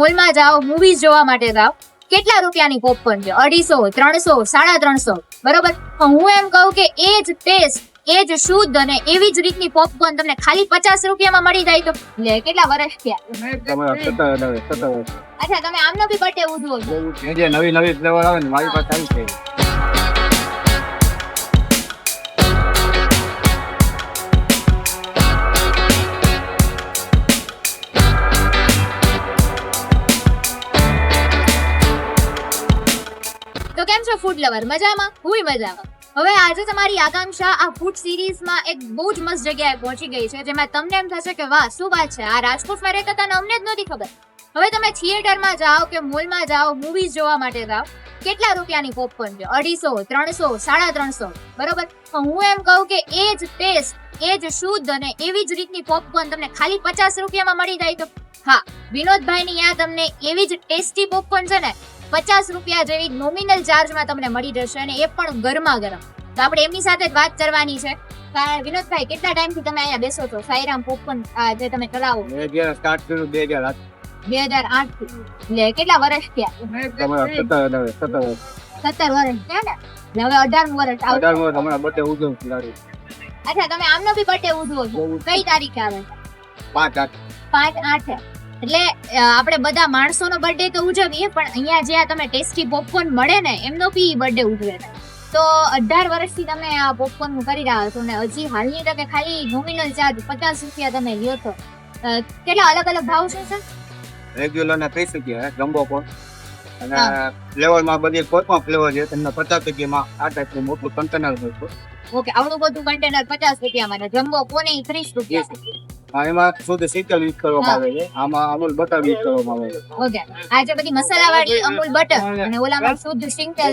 મોલમાં જાઓ મૂવીઝ જોવા માટે જાઓ. કેટલા રૂપિયાની પોપકોર્ન છે? અઢીસો ત્રણસો સાડા ત્રણસો. બરોબર? હું એમ કહું કે એ જ ટેસ્ટ એ જ શુદ્ધ અને એવી જ રીતની પોપકોર્ન તમને ખાલી પચાસ રૂપિયામાં મળી જાય તો લે કેટલા વર્ષ થયા. અચ્છા તમે આમનો બી બર્થડે ઉજવો નવી નવી ફ્લેવર આવે ને મારી પાસે આવી છે કેમ છો ફૂડ લવર મજામાં? હુંય મજામાં. હવે આજે તમારી આકાંક્ષા આ ફૂડ સિરીઝમાં એક બહુ જ મસ્ત જગ્યાએ પહોંચી ગઈ છે, જેમાં તમને એમ થશે કે વાહ, શું વાત છે? આ રાજકોટમાં રહેતા તને અમને જ નહોતી ખબર. હવે તમે થિયેટરમાં જાઓ કે મોલમાં જાઓ મૂવીઝ જોવા માટે જાઓ, કેટલા રૂપિયાની પોપકોર્ન છે? અઢીસો, ત્રણસો, સાડા ત્રણસો. બરોબર? હું એમ કહું કે એ જ ટેસ્ટ એ જ શુદ્ધ અને એવી જ રીતની પોપકોર્ન તમને ખાલી પચાસ રૂપિયામાં મળી જાય તો. હા, વિનોદભાઈની યા તમને એવી જ ટેસ્ટી પોપકોર્ન છે ને પચાસ રૂપિયા જેવી નોમિનલ ચાર્જમાં તમને મળી જશે અને એ પણ ગરમા ગરમ. તો આપણે એમની સાથે જ વાત કરવાની છે. વિનોદભાઈ કેટલા ટાઈમથી તમે અહીંયા બેસો છો? સાઈરામ પોપન જે તમે ચલાવો મેં જ્યારે સ્ટાર્ટ કર્યું? બે હજાર આઠ. બે હજાર આઠ એટલે કેટલા વર્ષ થયા? સત્તર વર્ષ. થયા ને? હવે અઢાર વર્ષ અઢારમો તમારા birthday ઉજવું અચ્છા તમે આમનો બી બર્થડે ઉજવો છો. કઈ તારીખે આવે? પાંચ આઠ. પાંચ આઠે. એટલે આપણે બધા માણસોનો બર્થડે તો ઉજવીએ પણ અહીંયા જે આ તમે ટેસ્ટી પોપકોર્ન મળે ને એમનો બી બર્થડે ઉજવે છે. તો અઢાર વર્ષથી તમે આ પોપકોર્ન કરી રહ્યા છો ને હજી હાલની તકે ખાલી નોમિનલ ચાર્જ પચાસ રૂપિયા તમે લ્યો છો. કેટલા અલગ અલગ ભાવ છે સર રેગ્યુલર ના ત્રીસ રૂપિયા જમ્બો પણ. અને હા. ફ્લેવરમાં બધી કોઈ પણ ફ્લેવર છે તમને પચાસ રૂપિયામાં આ ટાઈપનું મોટું કન્ટેનર મળશે ઓકે આવડું બધું કન્ટેનર પચાસ રૂપિયામાં ને જમ્બો કોને ત્રીસ રૂપિયા. એમાં શુદ્ધ શીતલ યુઝ કરવામાં આવે છે. આમાં અમૂલ બટર યુઝ કરવામાં આવે છે. ઓકે. આ જે બધી મસાલાવાળી અમૂલ બટર અને ઓલામાં શુદ્ધ સિંગતેલ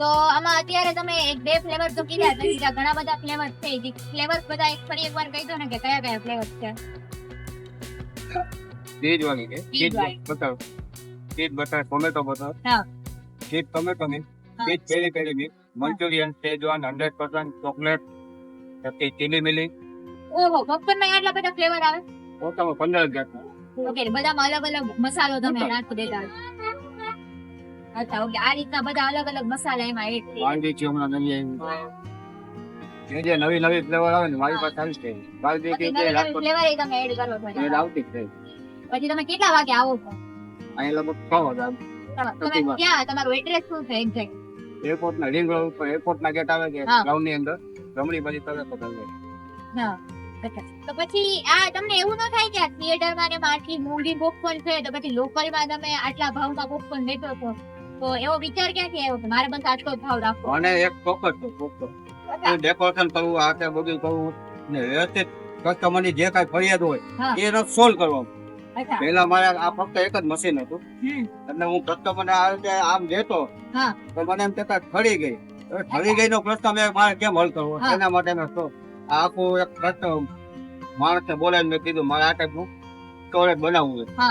તો આમાં અત્યારે તમે એક બે ફ્લેવર તો કીધા બીજા ઘણા બધા ફ્લેવર છે. ફ્લેવર બધા એક ફરી એકવાર કહી દો ને કે કયા કયા ફ્લેવર છે? ચીઝ વાળી છે. Cheese butter. Cheese butter tomato butter. હા. Cheese tomato mix. Cheese peri peri mix manchurian schezwan hundred percent chocolate chili મિલી ઓહો પોપકોર્નમાં આટલા બધા ફ્લેવર આવે? પોતામાં પંદર જાતના. ઓકે બધામાં અલગ અલગ મસાલો તમે નાખી દેતા હતા ઓકે આ રીતના બધા અલગ અલગ મસાલા એમાં એડ વાંગી છે હમણાં નવી આવી. જે જે નવી નવી ફ્લેવર આવે ને મારી પાસે આવી છે બાલદી કે રાજકોટ ફ્લેવર એ તમે એડ કરો છો એડ આવતી જ છે પછી તમે કેટલા વાગે આવો છો? અહીં લગભગ 6 વાગે તમે ક્યાં? તમારું એડ્રેસ શું છે એક્ઝેક્ટ એરપોર્ટ ના રિંગ રોડ ઉપર એરપોર્ટ ના ગેટ આવે છે. ગ્રાઉન્ડની અંદર. રમણી પછી તરત જ હા. તો પછી આ તમને એવું ન થાય કે આ થિયેટરમાં ને આટલી મોંઘી પોપકોર્ન છે તો પછી લોકલમાં તમે આટલા ભાવમાં પોપકોર્ન લેતો છો? તો એવો વિચાર ક્યાંથી આવ્યો કે મારે બસ આટલો ભાવ રાખવો? અને એક પોપકોર્ન પોપકોર્ન ડેકોરેશન કરવું આ તે બધું કરવું ને વ્યવસ્થિત કસ્ટમરની જે કાંઈ ફરિયાદ હોય એનો સોલ્વ કરવાનું. પેલા મારે આ ફક્ત એક જ મશીન હતું. એટલે હું કસ્ટમર ને આ રીતે આમ દેતો તો મને એમ કહેતા ઠરી ગઈ. ઠરી ગઈ નો પ્રશ્ન મેં મારે કેમ હલ કરવો? એના માટે મેં આખું એક પ્રશ્ન માણસે બોલાવીને મેં કીધું મારે આ ટાઈપનું સ્ટોરેજ બનાવવું છે.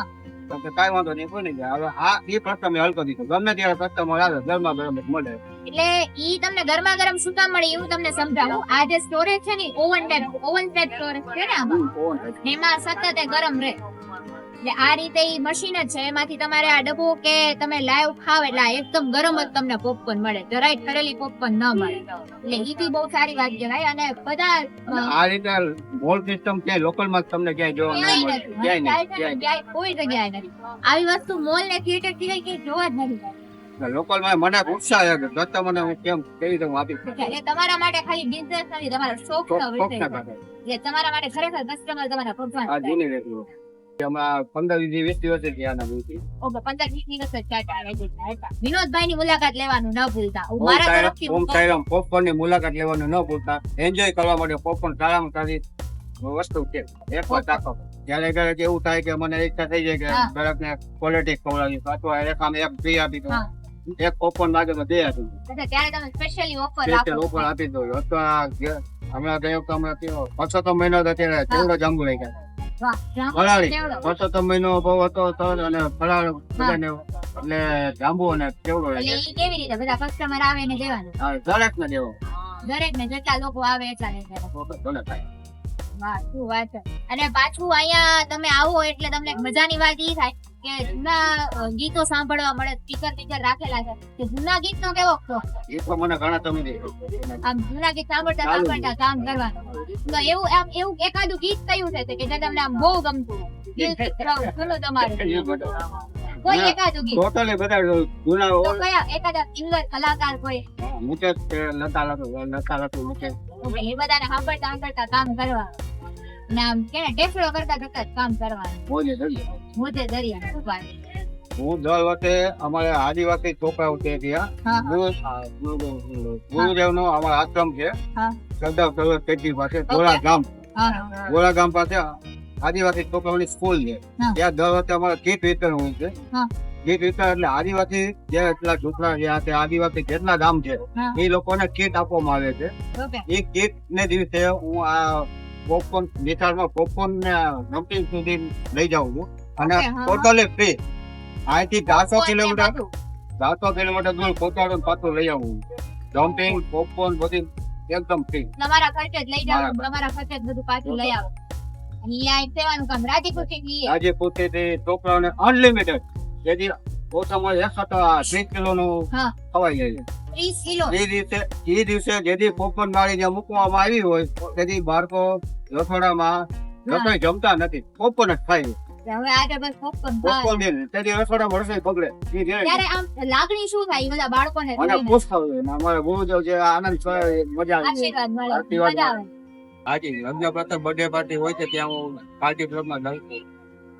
તો કે કાંઈ વાંધો નહીં કોઈ નહીં. હવે આ એ પ્રશ્ન મેં હલ કરી દીધો. ગમે ત્યારે કસ્ટમર આવે ગરમા ગરમ મળે. એટલે ઈ તમને ગરમા ગરમ શું કામ મળે એવું તમને સમજાવું. આ જે સ્ટોરેજ છે ને oven type oven type storage છે ને આમાં. એમાં સતત ગરમ રહે. એટલે આ રીતે એ મશીન જ છે. એમાંથી તમારે આ ડબ્બો કે તમે લાઈવ ખાવ એટલે એકદમ ગરમ જ તમને પોપકોર્ન મળે. જરાય ઠરેલી પોપકોર્ન ન મળે. એટલે એ બી બહુ સારી વાત કહેવાય અને બધા આ રીતે મોલ સિસ્ટમ ક્યાંય લોકલમાં તમને ક્યાંય જોવા નહીં મળે. ક્યાંય કોઈ જગ્યાએ નથી. આવી વસ્તુ મોલ ને થિયેટર સિવાય ક્યાંય જોવા જ નથી. લોકલમાં મને ઉત્સાહ છે કે મને હું કેમ કેવી રીતે આપી એટલે તમારા માટે ખાલી બિઝનેસ નથી તમારો શોખ નો વિષય છે. તમારા માટે ખરેખર કસ્ટમર તમારા ભગવાન આ જૂની રેતી હમણાં પંદર વીસ વીસ દિવસથી આના મૂકી પંદર વીસ દિવસ જ. વિનોદભાઈ ની મુલાકાત લેવાનું ન ભૂલતા. મારા તરફથી ઓમ સાયરામ પોપકોર્નની મુલાકાત લેવાનું ન ભૂલતા. એન્જોય કરવા માટે પોપકોર્ન સારામાં સારી વસ્તુ છે. એક વાર ક્યારેક એવું થાય કે મને ઈચ્છા થઈ જાય કે. દરેક ને ક્વોલિટી ખવડાવી અથવા એક આમ એક ફ્રી આપી દો એક ઓપન માગે તો બે આપી દો ત્યારે તમે સ્પેશિયલી ઓફર ઓફર આપી દો અથવા હમણાં ગયો તો હમણાં કયો પછોતમ મહિનો અત્યારે ત્યારે જાંબુ લઈ ગયા. ફરાળી. મહિનો હતો અને ફરાળ બધાને એટલે જાંબુ અને ચેવડો એટલે કેવી રીતે? બધા કસ્ટમર આવે ને દેવાનું? હા, દરેક ને દેવો. દરેક ને જેટલા લોકો આવે એટલા ને દેવાનું. ભલે થાય. વાહ શું વાત અને પાછું અહીંયા તમે આવો એટલે તમને મજાની વાત ઈ થાય કે જૂના ગીતો સાંભળવા મળે સ્પીકર સ્પીકર રાખેલા છે. કે જૂના ગીત નો કેવો એ તો મને ઘણા તમે આમ જૂના ગીત સાંભળતા સાંભળતા કામ કરવાનું. તો એવું આમ એવું એકાદું ગીત કયું છે કે જે તમને આમ બહુ ગમતું હોય? દિલથી બોલો તમારું. કોઈ એકાદું ગીત? ટોટલી બધા જૂના તો કયા? એકાદા સિંગર કલાકાર કોઈ? મુકેશ લતા લતા લતા લતા મુકેશ. એ બધાને સાંભળતા સાંભળતા કામ કરવા. ને કે ટેફડો કરતા કરતા કામ કરવાનું મોજે ધરી મોજે દરિયા શું વાત હું દર વખતે અમારે આદિવાસી છોકરાઓ ગુરુદેવ નો અમારો આશ્રમ છે. હા સરદાર સરોવર પાસે ગોળા ગામ. ગોળા ગામ પાસે આદિવાસી છોકરાઓની સ્કૂલ છે. ત્યાં દર વખતે અમારે કીટ વેતન હોય છે. કીટ વિતરણ એટલે આદિવાસી જે એટલા છોકરા છે આ આદિવાસી જેટલા ગામ છે એ લોકોને કીટ આપવામાં આવે છે. એ કીટ ને દિવસે હું આ પોપકોર્ન નિશાળમાં પોપકોર્ન ને નમકીન સુધી લઈ જાઉં છું. અને. ટોટલી ફ્રી અહીંથી ચારસો કિલોમીટર. ચારસો કિલોમીટર દૂર પહોંચાડું પાછું લઈ આવું જમ્પિંગ પોપકોર્ન બધી એકદમ ફ્રી તમારા ખર્ચે જ લઈ જાવ તમારા ખર્ચે જ બધું પાછું લઈ આવો. અહીંયા એક સેવાનું કામ. રાજી ખુશી લઈએ આજે પૂરતી છોકરાઓને અનલિમિટેડ જેથી ઓછામાં એકસો ત્રીસ કિલો નું ખવાઈ જાય. છે ત્રીસ કિલો. એ દિવસે એ દિવસે જેથી પોપકોર્ન મારી જે મૂકવામાં આવી હોય તેથી બાળકો રસોડામાં રસોઈ જમતા નથી. પોપકોર્ન જ ખાય. હવે આગળ બસ ખાય. પોપકોર્ન દે તેથી રસોડામાં રસોઈ બગડે એ જે ત્યારે આમ લાગણી શું થાય? બધા બાળકોને મને ખુશ થવું જોઈએ. અમારે બહુ જ જે આનંદ મજા આવે. આશીર્વાદ મળે. મજા આવે. હાજી રમજા પ્રથમ બર્થડે પાર્ટી હોય છે ત્યાં હું પાર્ટી ક્લબમાં જાઉં છું.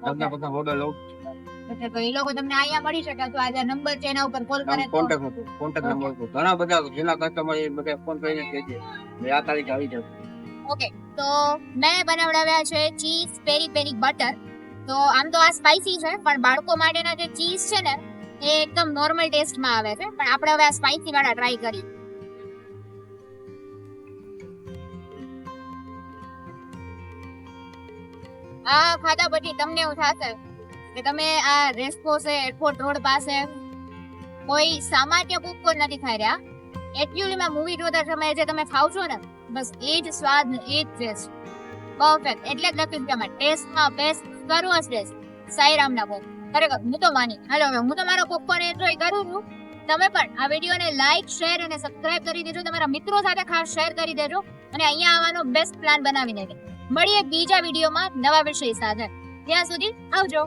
રમજા પ્રથમ ઓર્ડર લઉં. તો એ લોકો તમને અહીંયા મળી શકે તો આજે નંબર છે એના ઉપર કોલ કરે કોન્ટેક્ટ કોન્ટેક્ટ નંબર ઘણા બધા જેના કસ્ટમર એ બધા ફોન કરીને કહે છે આ તારીખે આવી ઓકે. તો મેં બનાવડાવ્યા છે ચીઝ પેરી પેરી બટર. તો આમ તો આ સ્પાઈસી છે, પણ બાળકો માટેના જે ચીઝ છે ને, એ એકદમ નોર્મલ ટેસ્ટમાં આવે છે. પણ આપણે હવે આ સ્પાઈસી વાળા ટ્રાય કરી આ ખાધા પછી તમને એવું થશે કે તમે આ રેસ્કો છે, એરપોર્ટ રોડ પાસે કોઈ સામાન્ય પોપકોર્ન નથી ખાઈ રહ્યા. એકચ્યુઅલીમાં મૂવી જોતા સમયે જે તમે ખાવ છો ને, બસ એ જ સ્વાદ એ જ ટેસ્ટ પરફેક્ટ એટલે જ લખ્યું છે ટેસ્ટમાં બેસ્ટ સર્વસ સાઈરામ ના પોપ ખરેખર, હું તો માની. હાલો, હવે હું તો મારો પપ્પાને એન્જોય કરું છું. તમે પણ આ વિડીયોને લાઈક શેર અને સબસ્ક્રાઇબ કરી દેજો. તમારા મિત્રો સાથે ખાસ શેર કરી દેજો. અને અહીંયા આવવાનો બેસ્ટ પ્લાન બનાવી દેજો મળીએ બીજા વિડીયોમાં નવા વિષય સાથે. ત્યાં સુધી આવજો.